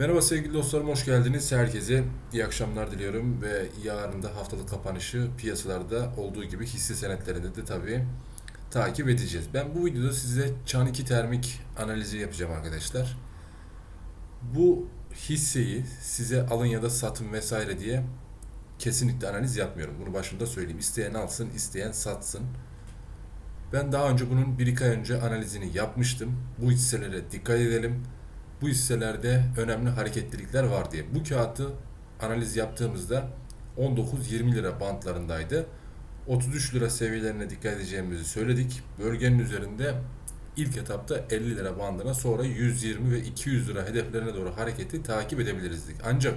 Merhaba sevgili dostlarım, hoş geldiniz. Herkese iyi akşamlar diliyorum ve yarın da haftalık kapanışı piyasalarda olduğu gibi hisse senetlerinde de tabii takip edeceğiz. Ben bu videoda size Çan 2 termik analizi yapacağım arkadaşlar. Bu hisseyi size alın ya da satın vesaire diye kesinlikle analiz yapmıyorum. Bunu başında söyleyeyim. İsteyen alsın, isteyen satsın. Ben daha önce bunun bir iki ay önce analizini yapmıştım. Bu hisselere dikkat edelim bu hisselerde önemli hareketlilikler var diye. Bu kağıtı analiz yaptığımızda 19-20 lira bantlarındaydı. 33 lira seviyelerine dikkat edeceğimizi söyledik. Bölgenin üzerinde ilk etapta 50 lira bandına sonra 120 ve 200 lira hedeflerine doğru hareketi takip edebiliriz dedik. Ancak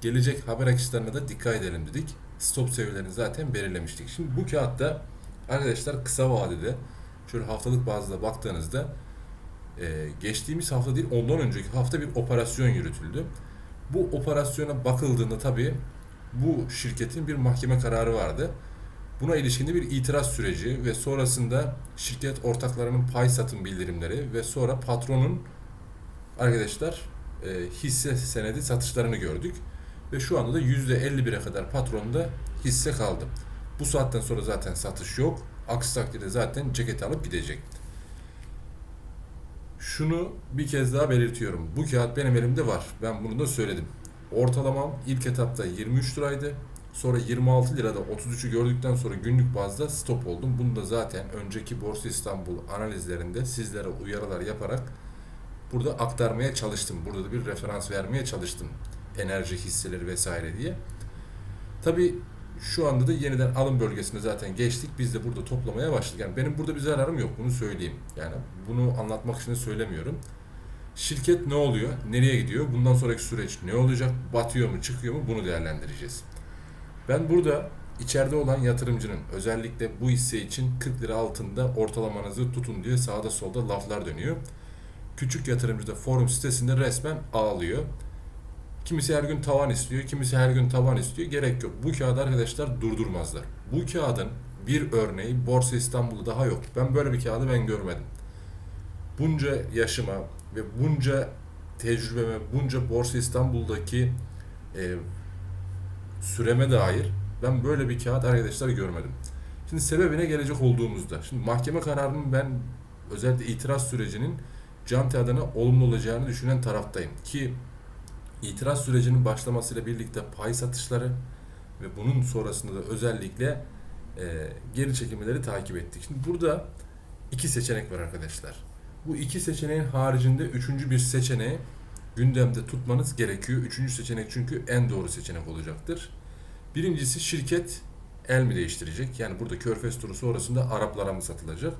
gelecek haber akışlarına da dikkat edelim dedik. Stop seviyelerini zaten belirlemiştik. Şimdi bu kağıtta arkadaşlar kısa vadede şöyle haftalık bazda baktığınızda ee, geçtiğimiz hafta değil ondan önceki hafta bir operasyon yürütüldü. Bu operasyona bakıldığında tabii bu şirketin bir mahkeme kararı vardı. Buna ilişkin bir itiraz süreci ve sonrasında şirket ortaklarının pay satım bildirimleri ve sonra patronun arkadaşlar e, hisse senedi satışlarını gördük. Ve şu anda da %51'e kadar patronda hisse kaldı. Bu saatten sonra zaten satış yok. Aksi takdirde zaten ceket alıp gidecek. Şunu bir kez daha belirtiyorum. Bu kağıt benim elimde var. Ben bunu da söyledim. Ortalamam ilk etapta 23 liraydı. Sonra 26 lirada 33'ü gördükten sonra günlük bazda stop oldum. Bunu da zaten önceki Borsa İstanbul analizlerinde sizlere uyarılar yaparak burada aktarmaya çalıştım. Burada da bir referans vermeye çalıştım. Enerji hisseleri vesaire diye. Tabi şu anda da yeniden alım bölgesine zaten geçtik. Biz de burada toplamaya başladık. Yani benim burada bir zararım yok. Bunu söyleyeyim. Yani bunu anlatmak için söylemiyorum. Şirket ne oluyor? Nereye gidiyor? Bundan sonraki süreç ne olacak? Batıyor mu? Çıkıyor mu? Bunu değerlendireceğiz. Ben burada içeride olan yatırımcının özellikle bu hisse için 40 lira altında ortalamanızı tutun diye sağda solda laflar dönüyor. Küçük yatırımcı da forum sitesinde resmen ağlıyor. Kimisi her gün tavan istiyor, kimisi her gün tavan istiyor. Gerek yok. Bu kağıdı arkadaşlar durdurmazlar. Bu kağıdın bir örneği Borsa İstanbul'da daha yok. Ben böyle bir kağıdı ben görmedim. Bunca yaşıma ve bunca tecrübeme, bunca Borsa İstanbul'daki e, süreme dair ben böyle bir kağıt arkadaşlar görmedim. Şimdi sebebine gelecek olduğumuzda, şimdi mahkeme kararının ben özellikle itiraz sürecinin Canti adına olumlu olacağını düşünen taraftayım. Ki itiraz sürecinin başlamasıyla birlikte pay satışları ve bunun sonrasında da özellikle e, geri çekilmeleri takip ettik. Şimdi burada iki seçenek var arkadaşlar. Bu iki seçeneğin haricinde üçüncü bir seçeneği gündemde tutmanız gerekiyor. Üçüncü seçenek çünkü en doğru seçenek olacaktır. Birincisi şirket el mi değiştirecek? Yani burada Körfez turu sonrasında Araplara mı satılacak?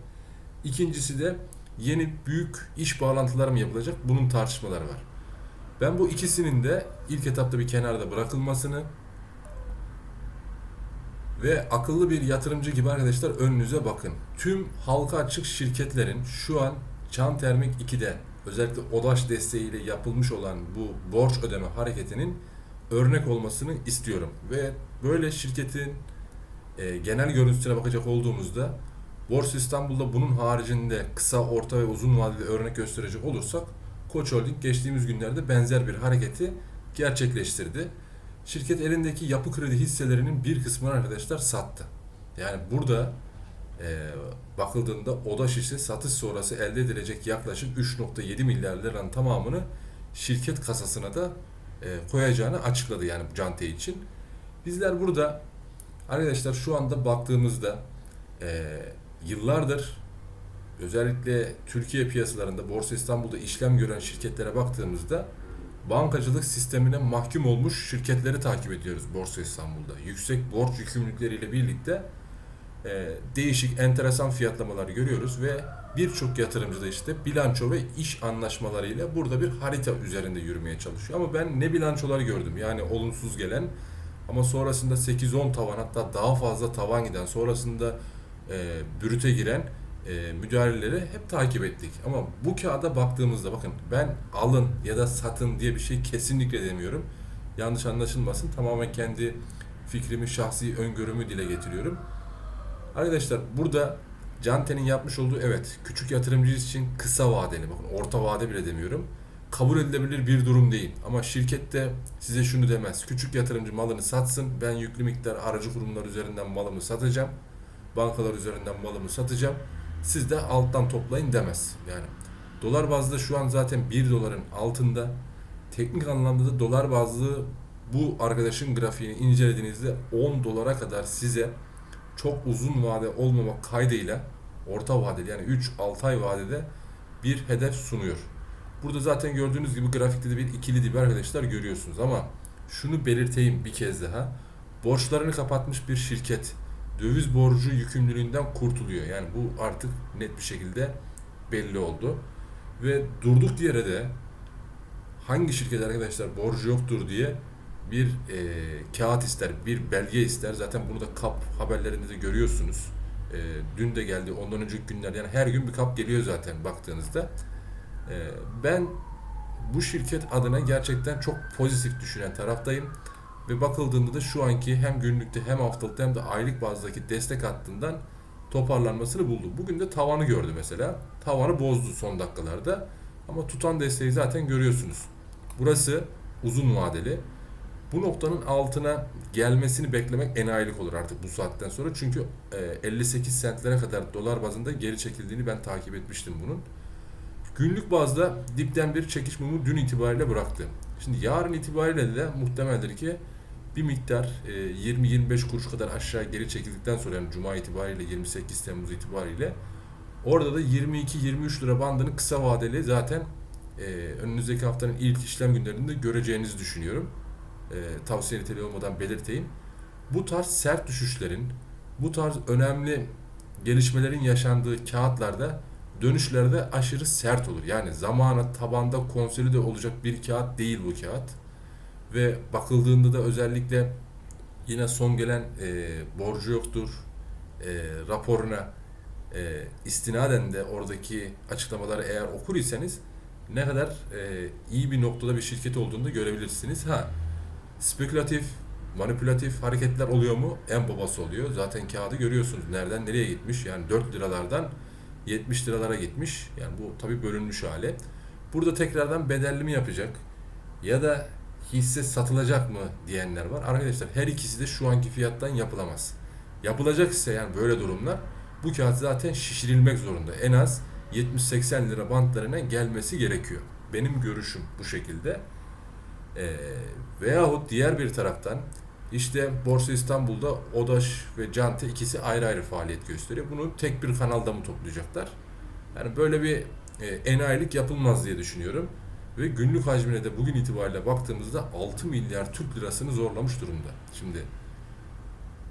İkincisi de yeni büyük iş bağlantıları mı yapılacak? Bunun tartışmaları var. Ben bu ikisinin de ilk etapta bir kenarda bırakılmasını ve akıllı bir yatırımcı gibi arkadaşlar önünüze bakın. Tüm halka açık şirketlerin şu an Çan Termik 2'de özellikle ODAŞ desteğiyle yapılmış olan bu borç ödeme hareketinin örnek olmasını istiyorum. Ve böyle şirketin e, genel görüntüsüne bakacak olduğumuzda Borsa İstanbul'da bunun haricinde kısa, orta ve uzun vadeli örnek gösterecek olursak Koç Holding geçtiğimiz günlerde benzer bir hareketi gerçekleştirdi. Şirket elindeki yapı kredi hisselerinin bir kısmını arkadaşlar sattı. Yani burada e, bakıldığında ODAŞ ise satış sonrası elde edilecek yaklaşık 3.7 milyar liranın tamamını şirket kasasına da e, koyacağını açıkladı yani Cante için. Bizler burada arkadaşlar şu anda baktığımızda e, yıllardır özellikle Türkiye piyasalarında Borsa İstanbul'da işlem gören şirketlere baktığımızda bankacılık sistemine mahkum olmuş şirketleri takip ediyoruz Borsa İstanbul'da. Yüksek borç yükümlülükleriyle birlikte e, değişik enteresan fiyatlamalar görüyoruz ve birçok yatırımcı da işte bilanço ve iş anlaşmalarıyla burada bir harita üzerinde yürümeye çalışıyor. Ama ben ne bilançolar gördüm yani olumsuz gelen ama sonrasında 8-10 tavan hatta daha fazla tavan giden sonrasında e, bürüte giren e, müdahaleleri hep takip ettik. Ama bu kağıda baktığımızda bakın ben alın ya da satın diye bir şey kesinlikle demiyorum. Yanlış anlaşılmasın. Tamamen kendi fikrimi, şahsi öngörümü dile getiriyorum. Arkadaşlar burada Cante'nin yapmış olduğu evet küçük yatırımcı için kısa vadeli bakın orta vade bile demiyorum. kabul edilebilir bir durum değil. Ama şirkette size şunu demez. Küçük yatırımcı malını satsın. Ben yüklü miktar aracı kurumlar üzerinden malımı satacağım. Bankalar üzerinden malımı satacağım. Siz de alttan toplayın demez. Yani dolar bazlı şu an zaten 1 doların altında. Teknik anlamda da dolar bazlı bu arkadaşın grafiğini incelediğinizde 10 dolara kadar size çok uzun vade olmamak kaydıyla orta vadeli yani 3-6 ay vadede bir hedef sunuyor. Burada zaten gördüğünüz gibi grafikte de bir ikili dibi arkadaşlar görüyorsunuz ama şunu belirteyim bir kez daha. Borçlarını kapatmış bir şirket döviz borcu yükümlülüğünden kurtuluyor. Yani bu artık net bir şekilde belli oldu. Ve durduk yere de hangi şirket arkadaşlar borcu yoktur diye bir e, kağıt ister, bir belge ister. Zaten bunu da kap haberlerinde de görüyorsunuz. E, dün de geldi, ondan önceki günler yani her gün bir kap geliyor zaten baktığınızda. E, ben bu şirket adına gerçekten çok pozitif düşünen taraftayım. Ve bakıldığında da şu anki hem günlükte hem haftalıkta hem de aylık bazdaki destek hattından toparlanmasını buldu. Bugün de tavanı gördü mesela. Tavanı bozdu son dakikalarda. Ama tutan desteği zaten görüyorsunuz. Burası uzun vadeli. Bu noktanın altına gelmesini beklemek enayilik olur artık bu saatten sonra. Çünkü e, 58 sentlere kadar dolar bazında geri çekildiğini ben takip etmiştim bunun. Günlük bazda dipten bir çekiş mumu dün itibariyle bıraktı. Şimdi yarın itibariyle de muhtemeldir ki bir miktar e, 20-25 kuruş kadar aşağı geri çekildikten sonra yani Cuma itibariyle 28 Temmuz itibariyle orada da 22-23 lira bandını kısa vadeli zaten e, önümüzdeki haftanın ilk işlem günlerinde göreceğinizi düşünüyorum. E, tavsiye niteliği olmadan belirteyim. Bu tarz sert düşüşlerin, bu tarz önemli gelişmelerin yaşandığı kağıtlarda dönüşlerde aşırı sert olur. Yani zamana tabanda konsolide olacak bir kağıt değil bu kağıt. Ve bakıldığında da özellikle yine son gelen e, borcu yoktur e, raporuna e, istinaden de oradaki açıklamaları eğer okur iseniz ne kadar e, iyi bir noktada bir şirket olduğunu da görebilirsiniz. Ha spekülatif, manipülatif hareketler oluyor mu? En babası oluyor. Zaten kağıdı görüyorsunuz. Nereden nereye gitmiş? Yani 4 liralardan 70 liralara gitmiş. Yani bu tabii bölünmüş hali. Burada tekrardan bedelli mi yapacak? Ya da hisse satılacak mı diyenler var. Arkadaşlar her ikisi de şu anki fiyattan yapılamaz. Yapılacak ise yani böyle durumlar bu kağıt zaten şişirilmek zorunda. En az 70-80 lira bantlarına gelmesi gerekiyor. Benim görüşüm bu şekilde. Ee, veyahut diğer bir taraftan işte Borsa İstanbul'da Odaş ve Cante ikisi ayrı ayrı faaliyet gösteriyor. Bunu tek bir kanalda mı toplayacaklar? Yani böyle bir e, enayilik yapılmaz diye düşünüyorum. Ve günlük hacmine de bugün itibariyle baktığımızda 6 milyar Türk lirasını zorlamış durumda. Şimdi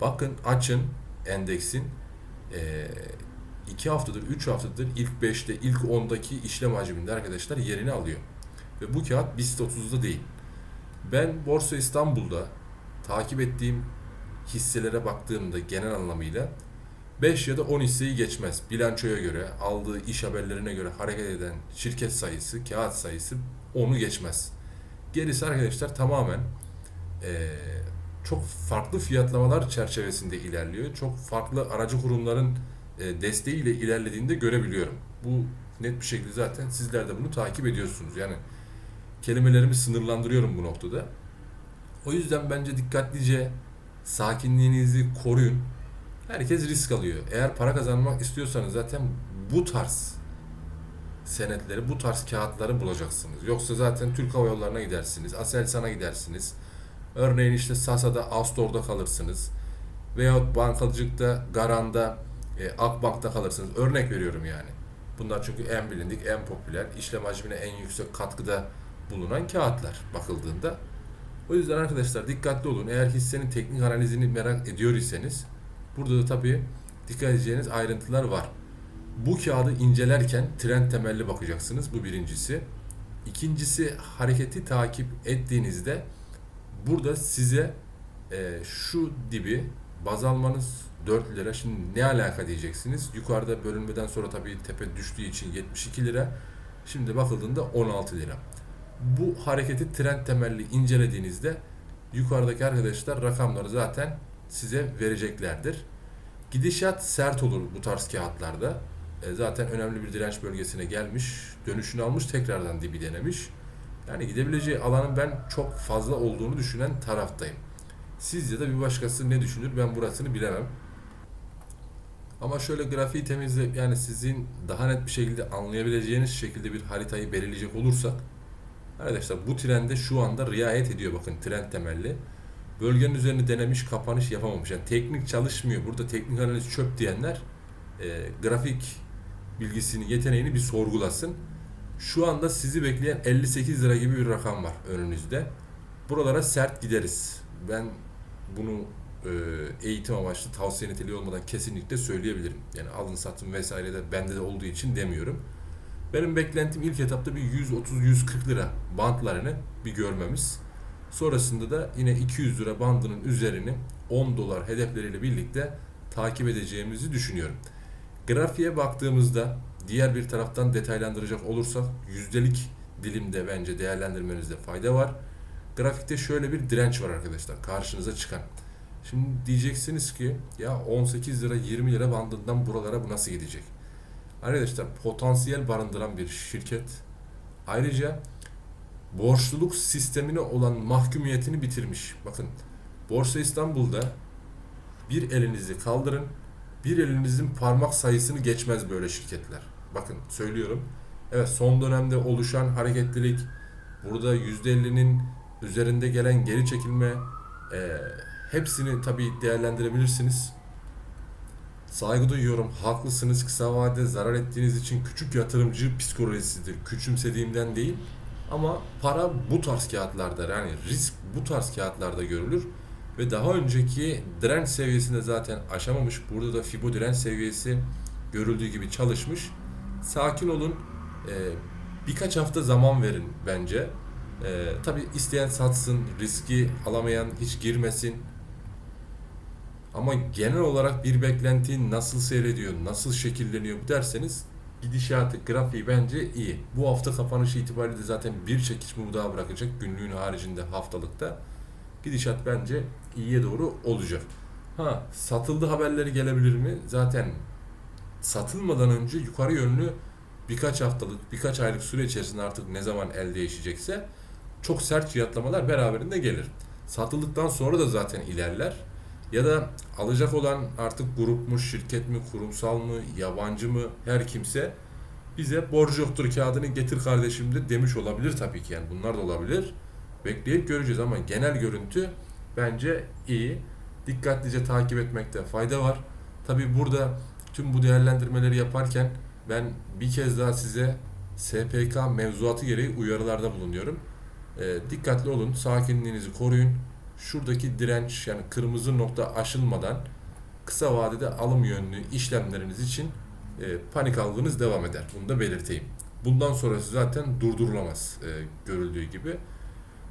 bakın açın endeksin 2 haftadır, 3 haftadır ilk 5'te, ilk 10'daki işlem hacminde arkadaşlar yerini alıyor. Ve bu kağıt BIST 30'da değil. Ben Borsa İstanbul'da takip ettiğim hisselere baktığımda genel anlamıyla 5 ya da 10 hisseyi geçmez. Bilançoya göre, aldığı iş haberlerine göre hareket eden şirket sayısı, kağıt sayısı onu geçmez. Gerisi arkadaşlar tamamen eee, çok farklı fiyatlamalar çerçevesinde ilerliyor. Çok farklı aracı kurumların e, desteğiyle ilerlediğini de görebiliyorum. Bu net bir şekilde zaten sizler de bunu takip ediyorsunuz. Yani kelimelerimi sınırlandırıyorum bu noktada. O yüzden bence dikkatlice sakinliğinizi koruyun. Herkes risk alıyor. Eğer para kazanmak istiyorsanız zaten bu tarz senetleri, bu tarz kağıtları bulacaksınız. Yoksa zaten Türk Hava Yolları'na gidersiniz, Aselsan'a gidersiniz. Örneğin işte Sasa'da, Astor'da kalırsınız. Veyahut bankacılıkta, Garan'da, e, Akbank'ta kalırsınız. Örnek veriyorum yani. Bunlar çünkü en bilindik, en popüler, işlem hacmine en yüksek katkıda bulunan kağıtlar bakıldığında. O yüzden arkadaşlar dikkatli olun. Eğer hissenin teknik analizini merak ediyor iseniz burada da tabii dikkat edeceğiniz ayrıntılar var. Bu kağıdı incelerken trend temelli bakacaksınız. Bu birincisi. İkincisi hareketi takip ettiğinizde burada size e, şu dibi baz almanız 4 lira. Şimdi ne alaka diyeceksiniz. Yukarıda bölünmeden sonra tabii tepe düştüğü için 72 lira. Şimdi bakıldığında 16 lira. Bu hareketi trend temelli incelediğinizde yukarıdaki arkadaşlar rakamları zaten size vereceklerdir. Gidişat sert olur bu tarz kağıtlarda. E, zaten önemli bir direnç bölgesine gelmiş. Dönüşünü almış tekrardan dibi denemiş. Yani gidebileceği alanın ben çok fazla olduğunu düşünen taraftayım. Sizce de bir başkası ne düşünür ben burasını bilemem. Ama şöyle grafiği temizle yani sizin daha net bir şekilde anlayabileceğiniz şekilde bir haritayı belirleyecek olursak arkadaşlar bu trende şu anda riayet ediyor bakın trend temelli. Bölgenin üzerine denemiş kapanış yapamamış. Yani teknik çalışmıyor. Burada teknik analiz çöp diyenler e, grafik bilgisini, yeteneğini bir sorgulasın. Şu anda sizi bekleyen 58 lira gibi bir rakam var önünüzde. Buralara sert gideriz. Ben bunu e, eğitim amaçlı tavsiye niteliği olmadan kesinlikle söyleyebilirim. Yani alın satın vesaire de bende de olduğu için demiyorum. Benim beklentim ilk etapta bir 130-140 lira bantlarını bir görmemiz. Sonrasında da yine 200 lira bandının üzerini 10 dolar hedefleriyle birlikte takip edeceğimizi düşünüyorum. Grafiğe baktığımızda diğer bir taraftan detaylandıracak olursak yüzdelik dilimde bence değerlendirmenizde fayda var. Grafikte şöyle bir direnç var arkadaşlar karşınıza çıkan. Şimdi diyeceksiniz ki ya 18 lira 20 lira bandından buralara bu nasıl gidecek? Arkadaşlar potansiyel barındıran bir şirket. Ayrıca borçluluk sistemine olan mahkumiyetini bitirmiş. Bakın Borsa İstanbul'da bir elinizi kaldırın, bir elinizin parmak sayısını geçmez böyle şirketler. Bakın söylüyorum. Evet son dönemde oluşan hareketlilik, burada %50'nin üzerinde gelen geri çekilme, e, hepsini tabii değerlendirebilirsiniz. Saygı duyuyorum. Haklısınız. Kısa vadede zarar ettiğiniz için küçük yatırımcı psikolojisidir. Küçümsediğimden değil. Ama para bu tarz kağıtlarda yani risk bu tarz kağıtlarda görülür. Ve daha önceki direnç seviyesinde zaten aşamamış. Burada da Fibo direnç seviyesi görüldüğü gibi çalışmış. Sakin olun. Ee, birkaç hafta zaman verin bence. Ee, tabii isteyen satsın, riski alamayan hiç girmesin. Ama genel olarak bir beklenti nasıl seyrediyor, nasıl şekilleniyor derseniz gidişatı, grafiği bence iyi. Bu hafta kapanışı itibariyle zaten bir çekişme daha bırakacak günlüğün haricinde haftalıkta. Gidişat bence iyiye doğru olacak. Ha satıldı haberleri gelebilir mi? Zaten satılmadan önce yukarı yönlü birkaç haftalık, birkaç aylık süre içerisinde artık ne zaman el değişecekse çok sert fiyatlamalar beraberinde gelir. Satıldıktan sonra da zaten ilerler. Ya da alacak olan artık grup mu, şirket mi, kurumsal mı, yabancı mı her kimse bize borcu yoktur kağıdını getir kardeşim de demiş olabilir tabii ki yani bunlar da olabilir. Bekleyip göreceğiz ama genel görüntü bence iyi. Dikkatlice takip etmekte fayda var. Tabii burada tüm bu değerlendirmeleri yaparken ben bir kez daha size SPK mevzuatı gereği uyarılarda bulunuyorum. E, dikkatli olun, sakinliğinizi koruyun. Şuradaki direnç yani kırmızı nokta aşılmadan kısa vadede alım yönlü işlemleriniz için e, panik algınız devam eder. Bunu da belirteyim. Bundan sonrası zaten durdurulamaz e, görüldüğü gibi.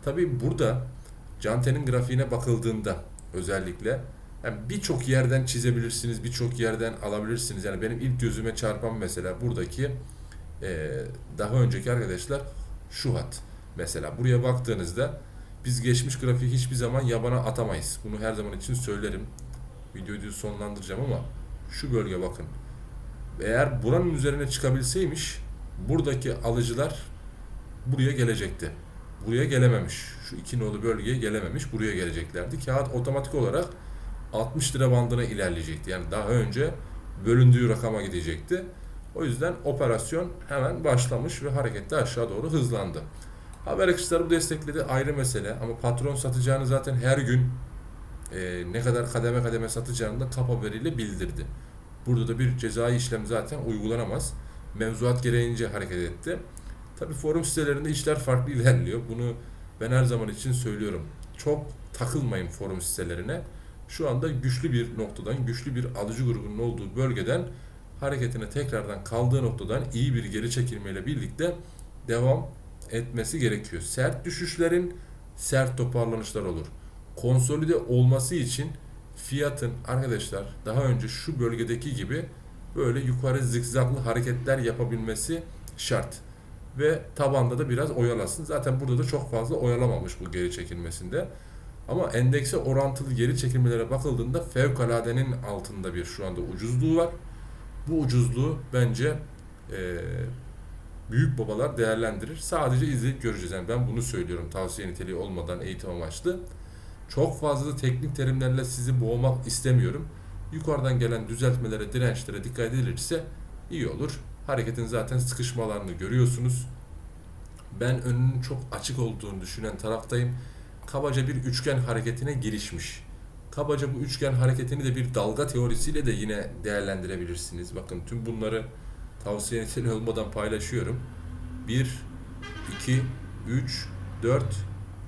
Tabii burada Cante'nin grafiğine bakıldığında özellikle yani birçok yerden çizebilirsiniz, birçok yerden alabilirsiniz. Yani benim ilk gözüme çarpan mesela buradaki e, daha önceki arkadaşlar şu hat. Mesela buraya baktığınızda biz geçmiş grafiği hiçbir zaman yabana atamayız. Bunu her zaman için söylerim. Videoyu sonlandıracağım ama şu bölge bakın. Eğer buranın üzerine çıkabilseymiş buradaki alıcılar buraya gelecekti. Buraya gelememiş. Şu iki nolu bölgeye gelememiş. Buraya geleceklerdi. Kağıt otomatik olarak 60 lira bandına ilerleyecekti. Yani daha önce bölündüğü rakama gidecekti. O yüzden operasyon hemen başlamış ve harekette aşağı doğru hızlandı. Haber akışları bu destekledi ayrı mesele ama patron satacağını zaten her gün e, ne kadar kademe kademe satacağını da kap haberiyle bildirdi. Burada da bir cezai işlem zaten uygulanamaz. Mevzuat gereğince hareket etti. Tabi forum sitelerinde işler farklı ilerliyor. Bunu ben her zaman için söylüyorum. Çok takılmayın forum sitelerine. Şu anda güçlü bir noktadan, güçlü bir alıcı grubunun olduğu bölgeden hareketine tekrardan kaldığı noktadan iyi bir geri çekilmeyle birlikte devam etmesi gerekiyor. Sert düşüşlerin sert toparlanışlar olur. Konsolide olması için fiyatın arkadaşlar daha önce şu bölgedeki gibi böyle yukarı zikzaklı hareketler yapabilmesi şart. Ve tabanda da biraz oyalasın. Zaten burada da çok fazla oyalamamış bu geri çekilmesinde. Ama endekse orantılı geri çekilmelere bakıldığında fevkaladenin altında bir şu anda ucuzluğu var. Bu ucuzluğu bence e, büyük babalar değerlendirir. Sadece izleyip göreceğiz. Yani ben bunu söylüyorum tavsiye niteliği olmadan eğitim amaçlı. Çok fazla teknik terimlerle sizi boğmak istemiyorum. Yukarıdan gelen düzeltmelere, dirençlere dikkat edilirse iyi olur. Hareketin zaten sıkışmalarını görüyorsunuz. Ben önünün çok açık olduğunu düşünen taraftayım. Kabaca bir üçgen hareketine girişmiş. Kabaca bu üçgen hareketini de bir dalga teorisiyle de yine değerlendirebilirsiniz. Bakın tüm bunları tavsiye olmadan paylaşıyorum. 1, 2, 3, 4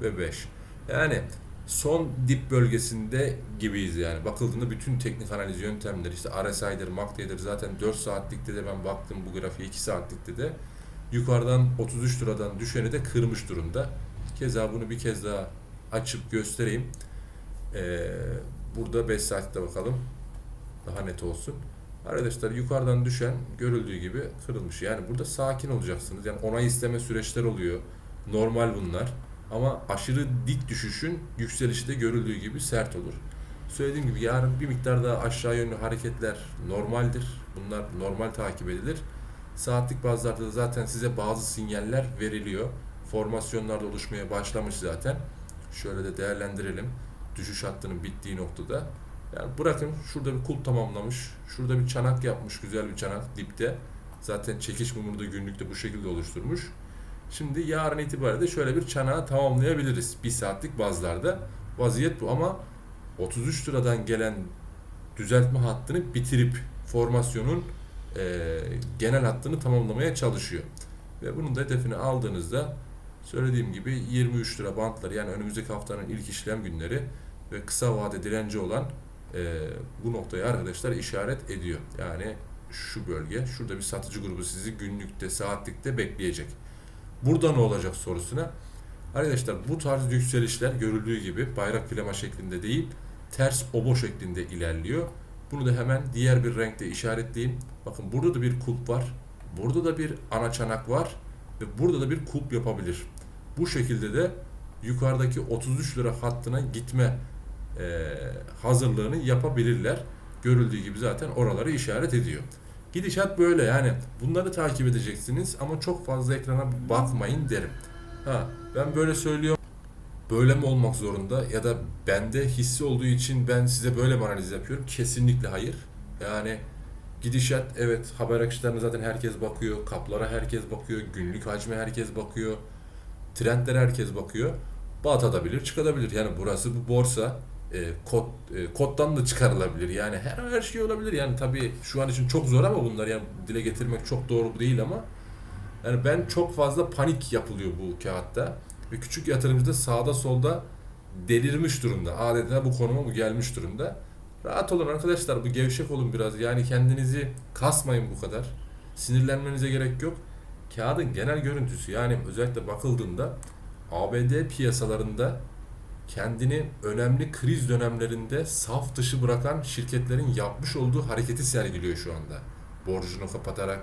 ve 5. Yani son dip bölgesinde gibiyiz yani. Bakıldığında bütün teknik analiz yöntemleri işte RSI'dir, MACD'dir zaten 4 saatlikte de ben baktım bu grafiğe 2 saatlikte de yukarıdan 33 liradan düşeni de kırmış durumda. Keza bunu bir kez daha açıp göstereyim. Ee, burada 5 saatte bakalım. Daha net olsun. Arkadaşlar yukarıdan düşen görüldüğü gibi kırılmış. Yani burada sakin olacaksınız. Yani onay isteme süreçler oluyor. Normal bunlar. Ama aşırı dik düşüşün yükselişi de görüldüğü gibi sert olur. Söylediğim gibi yarın bir miktar daha aşağı yönlü hareketler normaldir. Bunlar normal takip edilir. Saatlik bazlarda da zaten size bazı sinyaller veriliyor. Formasyonlar da oluşmaya başlamış zaten. Şöyle de değerlendirelim. Düşüş hattının bittiği noktada. Yani bırakın şurada bir kulp tamamlamış. Şurada bir çanak yapmış. Güzel bir çanak dipte. Zaten çekiş mumunu da günlükte bu şekilde oluşturmuş. Şimdi yarın itibariyle de şöyle bir çanağı tamamlayabiliriz. Bir saatlik bazlarda. Vaziyet bu ama 33 liradan gelen düzeltme hattını bitirip formasyonun e, genel hattını tamamlamaya çalışıyor. Ve bunun da hedefini aldığınızda söylediğim gibi 23 lira bantları yani önümüzdeki haftanın ilk işlem günleri ve kısa vade direnci olan e, bu noktaya arkadaşlar işaret ediyor. Yani şu bölge, şurada bir satıcı grubu sizi günlükte, saatlikte bekleyecek. Burada ne olacak sorusuna. Arkadaşlar bu tarz yükselişler görüldüğü gibi bayrak filama şeklinde değil, ters obo şeklinde ilerliyor. Bunu da hemen diğer bir renkte işaretleyeyim. Bakın burada da bir kulp var. Burada da bir ana çanak var. Ve burada da bir kulp yapabilir. Bu şekilde de yukarıdaki 33 lira hattına gitme e, hazırlığını yapabilirler. Görüldüğü gibi zaten oraları işaret ediyor. Gidişat böyle yani bunları takip edeceksiniz ama çok fazla ekrana bakmayın derim. Ha ben böyle söylüyorum. Böyle mi olmak zorunda ya da bende hissi olduğu için ben size böyle bir analiz yapıyorum. Kesinlikle hayır. Yani gidişat evet haber akışlarına zaten herkes bakıyor. Kaplara herkes bakıyor. Günlük hacme herkes bakıyor. Trendlere herkes bakıyor. Batabilir, çıkabilir. Yani burası bu borsa e, kod e, koddan da çıkarılabilir. Yani her her şey olabilir. Yani tabii şu an için çok zor ama bunlar yani dile getirmek çok doğru değil ama yani ben çok fazla panik yapılıyor bu kağıtta ve küçük yatırımcı da sağda solda delirmiş durumda. Adeta bu konuma bu gelmiş durumda. Rahat olun arkadaşlar. Bu gevşek olun biraz. Yani kendinizi kasmayın bu kadar. Sinirlenmenize gerek yok. Kağıdın genel görüntüsü yani özellikle bakıldığında ABD piyasalarında kendini önemli kriz dönemlerinde saf dışı bırakan şirketlerin yapmış olduğu hareketi sergiliyor şu anda. Borcunu kapatarak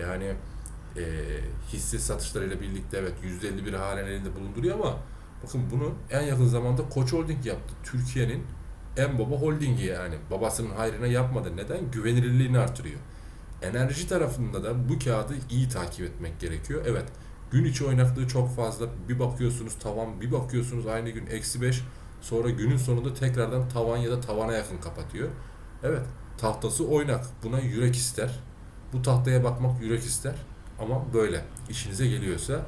yani e, hisse satışlarıyla birlikte evet %51 halen elinde bulunduruyor ama bakın bunu en yakın zamanda Koç Holding yaptı. Türkiye'nin en baba holdingi yani. Babasının hayrına yapmadı. Neden? Güvenilirliğini artırıyor. Enerji tarafında da bu kağıdı iyi takip etmek gerekiyor. Evet Gün içi oynaklığı çok fazla. Bir bakıyorsunuz tavan, bir bakıyorsunuz aynı gün eksi 5. Sonra günün sonunda tekrardan tavan ya da tavana yakın kapatıyor. Evet, tahtası oynak. Buna yürek ister. Bu tahtaya bakmak yürek ister. Ama böyle işinize geliyorsa.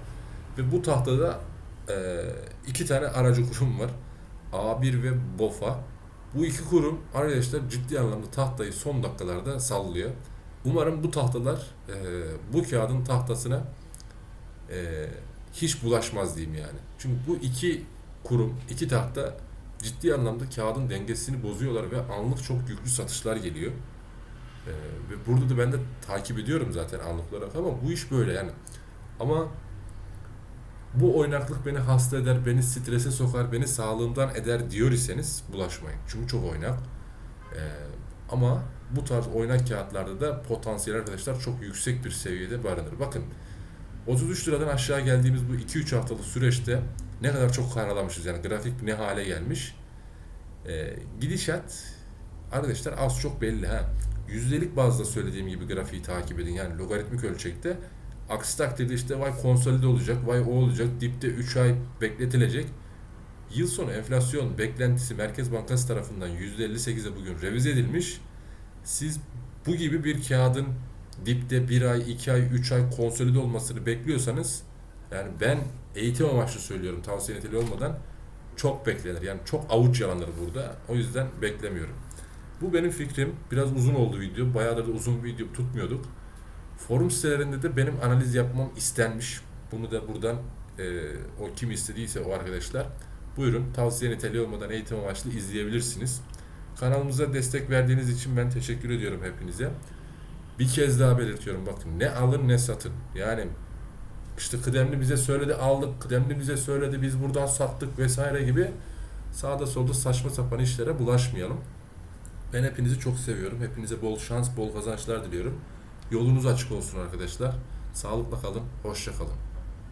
Ve bu tahtada e, iki tane aracı kurum var. A1 ve BOFA. Bu iki kurum arkadaşlar ciddi anlamda tahtayı son dakikalarda sallıyor. Umarım bu tahtalar e, bu kağıdın tahtasına e, hiç bulaşmaz diyeyim yani. Çünkü bu iki kurum, iki tahta ciddi anlamda kağıdın dengesini bozuyorlar ve anlık çok yüklü satışlar geliyor. E, ve burada da ben de takip ediyorum zaten anlık olarak ama bu iş böyle yani. Ama bu oynaklık beni hasta eder, beni strese sokar, beni sağlığımdan eder diyor iseniz bulaşmayın. Çünkü çok oynak. E, ama bu tarz oynak kağıtlarda da potansiyel arkadaşlar çok yüksek bir seviyede barınır. Bakın 33 liradan aşağı geldiğimiz bu 2-3 haftalık süreçte ne kadar çok karalamışız yani grafik ne hale gelmiş. Ee, gidişat arkadaşlar az çok belli ha. Yüzdelik bazda söylediğim gibi grafiği takip edin yani logaritmik ölçekte Aksi takdirde işte vay konsolide olacak, vay o olacak, dipte 3 ay bekletilecek. Yıl sonu enflasyon beklentisi Merkez Bankası tarafından %58'e bugün revize edilmiş. Siz bu gibi bir kağıdın dipte 1 ay, 2 ay, 3 ay konsolide olmasını bekliyorsanız yani ben eğitim amaçlı söylüyorum tavsiye niteliği olmadan çok beklenir. Yani çok avuç yalanır burada. O yüzden beklemiyorum. Bu benim fikrim. Biraz uzun oldu video. Bayağıdır da uzun bir video tutmuyorduk. Forum sitelerinde de benim analiz yapmam istenmiş. Bunu da buradan e, o kim istediyse o arkadaşlar buyurun tavsiye niteliği olmadan eğitim amaçlı izleyebilirsiniz. Kanalımıza destek verdiğiniz için ben teşekkür ediyorum hepinize. Bir kez daha belirtiyorum bakın ne alın ne satın. Yani işte kıdemli bize söyledi aldık, kıdemli bize söyledi biz buradan sattık vesaire gibi sağda solda saçma sapan işlere bulaşmayalım. Ben hepinizi çok seviyorum. Hepinize bol şans, bol kazançlar diliyorum. Yolunuz açık olsun arkadaşlar. Sağlıkla kalın, hoşça kalın.